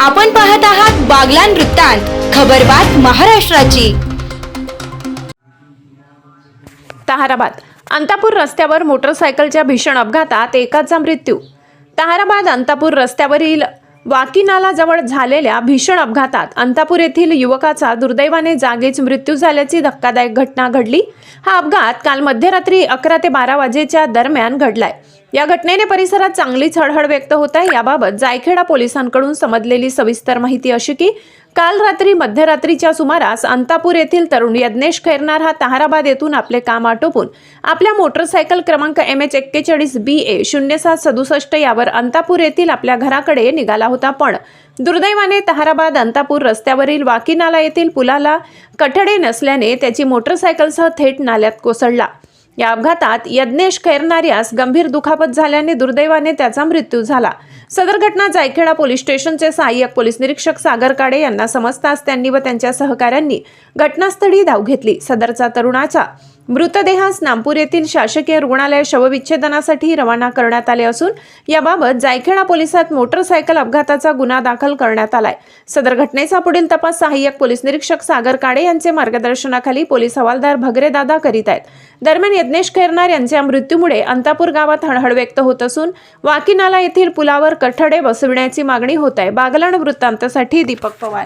आपण पाहत आहात बागलान वृत्तांत खबरबात महाराष्ट्राची. ताहाराबाद. अंतापूर रस्त्यावर मोटरसायकलच्या भीषण अपघातात एकाचा मृत्यू. ताहाराबाद अंतापूर रस्त्यावरील वाकीनालाजवळ झालेल्या भीषण अपघातात अंतापूर येथील युवकाचा दुर्दैवाने जागीच मृत्यू झाल्याची धक्कादायक घटना घडली. हा अपघात काल मध्यरात्री अकरा ते बारा वाजेच्या दरम्यान घडलाय. या घटनेने परिसरात चांगलीच हळहळ व्यक्त होत आहे. याबाबत जायखेडा पोलिसांकडून समजलेली सविस्तर माहिती अशी की काल रात्री मध्यरात्रीच्या सुमारास अंतापूर येथील तरुण यज्ञेश खैरनार हा ताहाराबाद येथून आपले काम आटोपून आपल्या मोटरसायकल क्रमांक एम एच एक्केचाळीस बी ए शून्य सात सदुसष्ट यावर अंतापूर येथील आपल्या घराकडे निघाला होता. पण दुर्दैवाने ताहाराबाद अंतापूर रस्त्यावरील वाकी नाला येथील पुलाला कठडे नसल्याने त्याची मोटरसायकलसह थेट नाल्यात कोसळला. या अपघातात यज्ञेश खैरनार यास गंभीर दुखापत झाल्याने दुर्दैवाने त्याचा मृत्यू झाला. सदर घटना जायखेडा पोलीस स्टेशनचे सहाय्यक पोलीस निरीक्षक सागर काडे यांना समजताच त्यांनी व त्यांच्या सहकाऱ्यांनी घटनास्थळी धाव घेतली. सदरचा तरुणाचा मृतदेहास नागपूर येथील शासकीय रुग्णालय शवविच्छेदनासाठी रवाना करण्यात आले असून याबाबत जायखेडा पोलिसात मोटरसायकल अपघाताचा गुन्हा दाखल करण्यात आलाय. सदर घटनेचा पुढील तपास सहाय्यक पोलीस निरीक्षक सागर काडे यांचे मार्गदर्शनाखाली पोलीस हवालदार भगरेदादा करीत आहेत. दरम्यान यज्ञेश खैरनार यांच्या मृत्यूमुळे अंतापूर गावात हळहळ व्यक्त होत असून वाकीनाला येथील पुलावर कठडे बसविण्याची मागणी होत आहे. बागलाण वृत्तांतासाठी दीपक पवार.